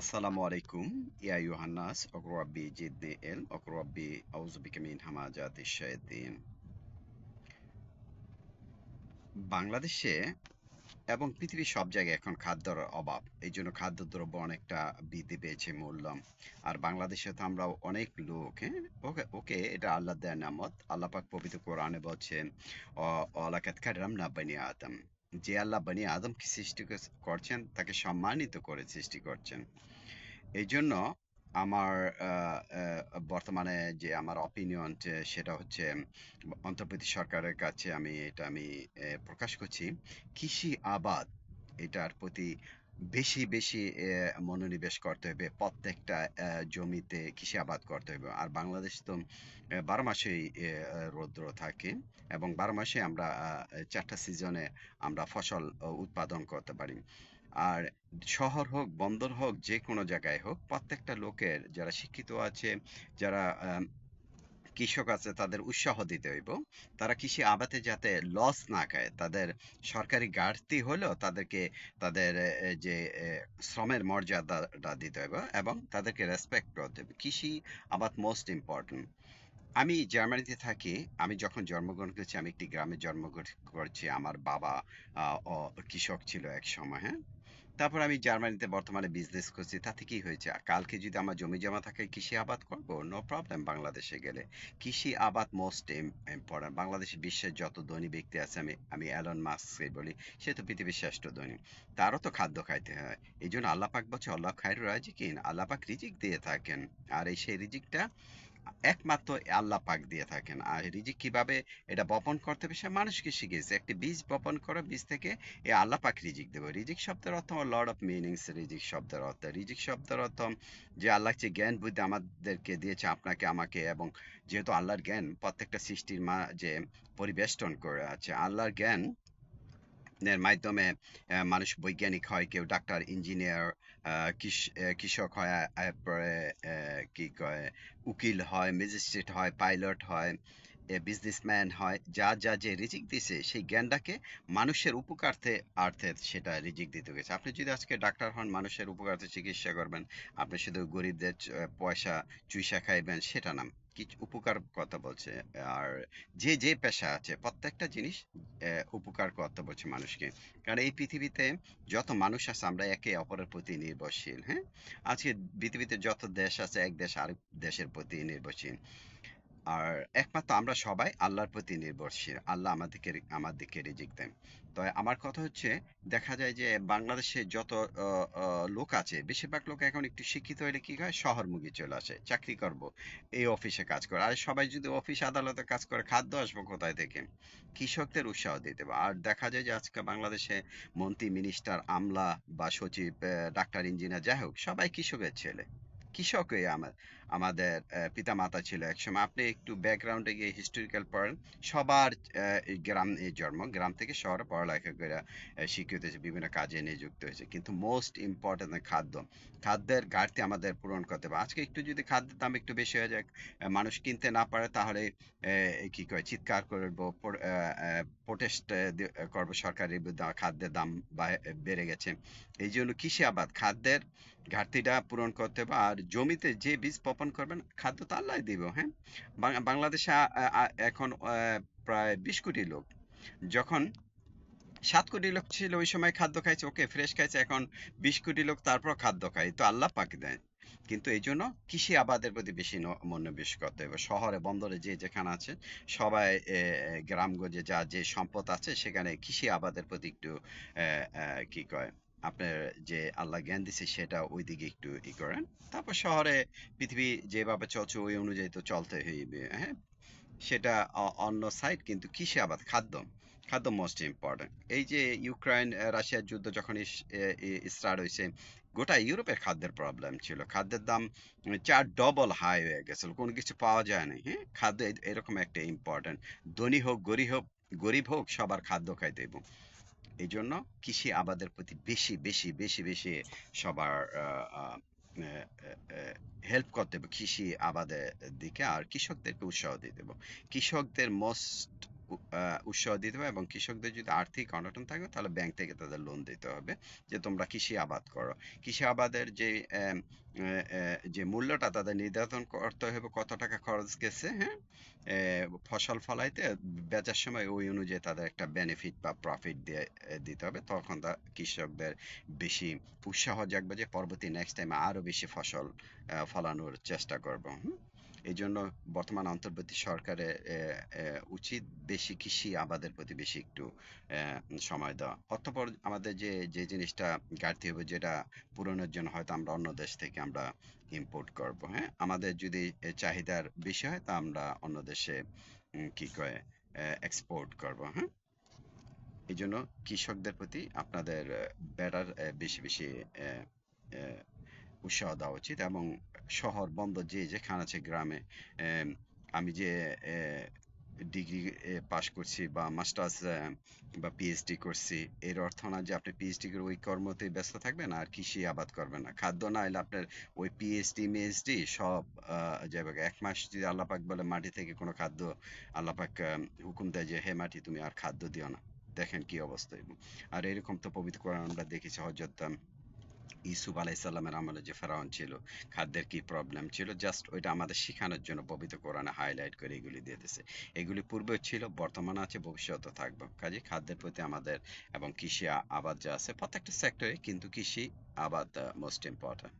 আসসালামু আলাইকুম, ইয়া ইউহান্নাস অকরব্বি জিদ্দি এল অকরব্বি আউজবিকমিন হামাজাত ইশায়দ্দিন বাংলাদেশে এবং পৃথিবীর সব জায়গায় এখন খাদ্যর অভাব, এই জন্য খাদ্যদ্রব্য অনেকটা বৃদ্ধি পেয়েছে মূল্য আর বাংলাদেশে তো আমরা অনেক লোক হ্যাঁ? ওকে ওকে, এটা আল্লাহ দেয়ার নামত। আল্লাপাক পবিত্র কোরআনে বলছেন অলাকাত খাডরাম না আতাম যে আল্লাহ বানি আদমকে সৃষ্টি করছেন, তাকে সম্মানিত করে সৃষ্টি করছেন। এই জন্য আমার বর্তমানে যে আমার অপিনিয়ন সেটা হচ্ছে অন্তর্বর্তী সরকারের কাছে আমি এটা আমি প্রকাশ করছি। কৃষি আবাদ, এটার প্রতি বেশি বেশি মনোনিবেশ করতে হবে। প্রত্যেকটা জমিতে কৃষি আবাদ করতে হবে। আর বাংলাদেশ তো বারো মাসেই রৌদ্র থাকে এবং বারো মাসে আমরা চারটা সিজনে আমরা ফসল উৎপাদন করতে পারি। আর শহর হোক, বন্দর হোক যে কোনো জায়গায় হোক, প্রত্যেকটা লোকের, যারা শিক্ষিত আছে, যারা কৃষক আছে, তাদের উৎসাহ দিতে হইব। তারা কৃষি আবাদে যাতে লস না খায়, তাদের সরকারি ঘাটতি হলেও তাদেরকে তাদের যে শ্রমের মর্যাদাটা দিতে হবে এবং তাদেরকে রেসপেক্ট করতে হবে কৃষি আবাদ মোস্ট ইম্পর্টেন্ট আমি জার্মানিতে থাকি, আমি যখন জন্মগ্রহণ করেছি, আমি একটি গ্রামে জন্মগ্রহণ করেছি। আমার বাবা কৃষক ছিল এক সময়। হ্যাঁ তারপর আমি জার্মানিতে বর্তমানে বিজনেস করছি তাতে কি হয়েছে? কালকে যদি আমার জমি জমা থাকে কৃষি আবাদ করব? নো প্রবলেম বাংলাদেশে গেলে। কৃষি আবাদ মোস্ট ইম্পর্টেন্ট বাংলাদেশে বিশ্বের যত ধনী ব্যক্তি আছে, আমি আমি অ্যালন মাস্ককে বলি, সে তো পৃথিবীর শ্রেষ্ঠ ধনী। তারও তো খাদ্য খাইতে হয়। এই জন্য আল্লাহ পাক বলছে, আল্লাহ খায়ের রাজিকিন। আল্লাহ পাক রিজিক দিয়ে থাকেন। আর এই সেই রিজিকটা একমাত্র আল্লাহ পাক দিয়ে থাকেন। আর রিজিক কীভাবে এটা বপন করতে হবে, সে মানুষকে শিখিয়েছে। একটি বীজ বপন করো, বীজ থেকে এ আল্লাহ পাক রিজিক দেবে। রিজিক শব্দের অর্থ লর্ড অফ মিনিংস রিজিক শব্দের অর্থ। রিজিক শব্দের অর্থ যে আল্লাহ যে জ্ঞান বুদ্ধি আমাদেরকে দিয়েছে আপনাকে, আমাকে এবং যেহেতু আল্লাহর জ্ঞান প্রত্যেকটা সৃষ্টির মা যে পরিবেষ্টন করে আছে, আল্লাহর জ্ঞান এর মাধ্যমে মানুষ বৈজ্ঞানিক হয়, কেউ ডাক্তার, ইঞ্জিনিয়ার কৃষক হয় এরপরে কি কয়, উকিল হয়, ম্যাজিস্ট্রেট হয়, পাইলট হয় বিজনেসম্যান হয়, যা যা যে রিজিক দিছে, সেই জ্ঞানটাকে মানুষের উপকার্থে আর্থে সেটা রিজিক দিতে গেছে। আপনি যদি আজকে ডাক্তার হন, মানুষের উপকার্থে চিকিৎসা করবেন, আপনি শুধু গরিবদের পয়সা চুইসা খাইবেন, সেটা না। কিছু উপকার কথা বলছে, আর যে যে পেশা আছে, প্রত্যেকটা জিনিস উপকার করতে বলছে মানুষকে। কারণ এই পৃথিবীতে যত মানুষ আছে, আমরা একে অপরের প্রতি নির্ভরশীল হ্যাঁ? আজকে পৃথিবীতে যত দেশ আছে, এক দেশ আরেক দেশের প্রতি নির্ভরশীল। আর একমাত্র আমরা সবাই আল্লাহর প্রতি নির্ভরশীল। আল্লাহ আমাদেরকে আমাদেরকে রিজিক দেন। তো আমার কথা হচ্ছে, দেখা যায় যে বাংলাদেশে যত লোক আছে, বেশিরভাগ লোক এখন একটু শিক্ষিত হলে কি হয়? শহরমুখী চলে আসে, চাকরি করব, এই অফিসে কাজ করে। আর সবাই যদি অফিস আদালতে কাজ করে, খাদ্য আসব কোথায় থেকে? কৃষকদের উৎসাহ দিতে হবে। আর দেখা যায় যে আজকে বাংলাদেশে মন্ত্রী মিনিস্টার আমলা বা সচিব ডাক্তার ইঞ্জিনিয়ার যাই হোক, সবাই কৃষকের ছেলে। কৃষকই আমার আমাদের পিতা মাতা ছিল একসময়। আপনি একটু ব্যাকগ্রাউন্ডে গিয়ে হিস্টোরিক্যাল পড়েন। সবার গ্রাম জন্ম, গ্রাম থেকে শহরে পড়ালেখা করে শিক্ষিত হয়েছে, বিভিন্ন কাজে নিযুক্ত হয়েছে। কিন্তু মোস্ট ইম্পর্টেন্ট খাদ্য, খাদ্যের ঘাটতি আমাদের পূরণ করতে হবে। আজকে একটু যদি খাদ্যের দাম একটু বেশি হয়ে যায় মানুষ কিনতে না পারে, তাহলে কি কয়, চিৎকার করব প্রোটেস্ট করব সরকারের বিরুদ্ধে খাদ্যের দাম বেড়ে গেছে। এই জন্য কৃষি আবাদ। খাদ্যের ঘাটতিটা পূরণ করতে হবে, আর জমিতে যে বীজ বপন করবেন, খাদ্য তো আল্লাহ দিব হ্যাঁ? বাংলাদেশে এখন প্রায় বিশ কোটি লোক। যখন সাত কোটি লোক ছিল, ওই সময় খাদ্য খাইছে, ওকে ফ্রেশ খাইছে, এখন বিশ কোটি লোক তারপর খাদ্য খায়। তো আল্লাহ পাক দেয়। কিন্তু এই জন্য কৃষি আবাদের প্রতি বেশি মনোনিবেশ করতে হবে। শহরে, বন্দরে যে যেখানে আছে, সবাই গ্রামগঞ্জে যা যে সম্পদ আছে, সেখানে কৃষি আবাদের প্রতি একটু কি কয়? আপনার যে আল্লাহ জ্ঞান দিছে সেটা ওই দিকে একটু ই করেন। তারপর শহরে পৃথিবী যেভাবে চলছে ওই অনুযায়ী তো চলতে হইবে হ্যাঁ? সেটা অন্য সাইড কিন্তু কৃষি আবাদ? খাদ্য খাদ্য মোস্ট ইম্পর্টেন্ট এই যে ইউক্রেন রাশিয়ার যুদ্ধ যখন স্টার্ট হয়েছে গোটা ইউরোপের খাদ্যের প্রবলেম ছিল। খাদ্যের দাম চার ডবল হাই হয়ে গেছিল, কোনো কিছু পাওয়া যায় না হ্যাঁ? খাদ্য এরকম একটা ইম্পর্টেন্ট ধনী হোক, গরিব হোক গরিব হোক, সবার খাদ্য খাইতে হবে এই জন্য কৃষি আবাদের প্রতি বেশি বেশি বেশি বেশি সবার হেল্প করতে হবে কৃষি আবাদের দিকে আর কৃষকদেরকে উৎসাহ দিতে হবে কৃষকদের মোস্ট উৎসাহ দিতে হবে এবং কৃষকদের যদি আর্থিক অনটন থাকে, তাহলে ব্যাংক থেকে তাদের লোন দিতে হবে যে তোমরা কৃষি আবাদ করো। কৃষি আবাদের যে যে মূল্যটা তাদের নির্ধারণ করতে হবে, কত টাকা খরচ গেছে হ্যাঁ? ফসল ফলাইতে বেচার সময় ওই অনুযায়ী তাদের একটা বেনিফিট বা প্রফিট দিয়ে দিতে হবে। তখন তা কৃষকদের বেশি উৎসাহ জাগবে যে পরবর্তী নেক্সট টাইম আরও বেশি ফসল ফলানোর চেষ্টা করব এই জন্য বর্তমান অন্তর্বর্তী সরকারের উচিত বেশি কৃষি আবাদের প্রতি বেশি একটু সময় দেওয়া। অতঃপর আমাদের যে যে জিনিসটা ঘাটতি হবে যেটা পূরণের জন্য হয়তো আমরা অন্য দেশ থেকে আমরা ইম্পোর্ট করব হ্যাঁ? আমাদের যদি চাহিদার বেশি হয় তা আমরা অন্য দেশে কি কয় এক্সপোর্ট করব হ্যাঁ? এই জন্য কৃষকদের প্রতি আপনাদের বেড়ার বেশি বেশি উৎসাহ দেওয়া উচিত এবং শহর বন্দর যে যেখানে আছে গ্রামে আমি যে ডিগ্রি পাশ করছি বা মাস্টার্স বা পিএইচডি করছি, এর অর্থ না যে আপনি পিএইচডি করে ওই কর্মতে ব্যস্ত থাকবেন আর কৃষি আবাদ করবেন না। খাদ্য না এলে আপনার ওই পিএইচডি মিএইচডি সব যাবে এক মাস যদি আল্লাপাক বলে মাটি থেকে কোনো খাদ্য আল্লাপাক হুকুম দেয় যে, হে মাটি, তুমি আর খাদ্য দিও না। দেখেন কি অবস্থা। এবং আর এরকম তো পবিত্র আমরা দেখেছি হজরত ইসুফ আলাইসাল্লামের আমলে যে ফেরাউন ছিল, খাদ্যের কি প্রবলেম ছিল জাস্ট ওইটা আমাদের শেখানোর জন্য পবিত্র কোরআনে হাইলাইট করে এগুলি দিয়ে দিয়েছে। এগুলি পূর্বেও ছিল, বর্তমানে আছে ভবিষ্যতে থাকবে। কাজে খাদ্যের প্রতি আমাদের এবং কৃষি আবাদ যা আছে, প্রত্যেকটা সেক্টরে কিন্তু কৃষি আবাদ মোস্ট ইম্পর্টেন্ট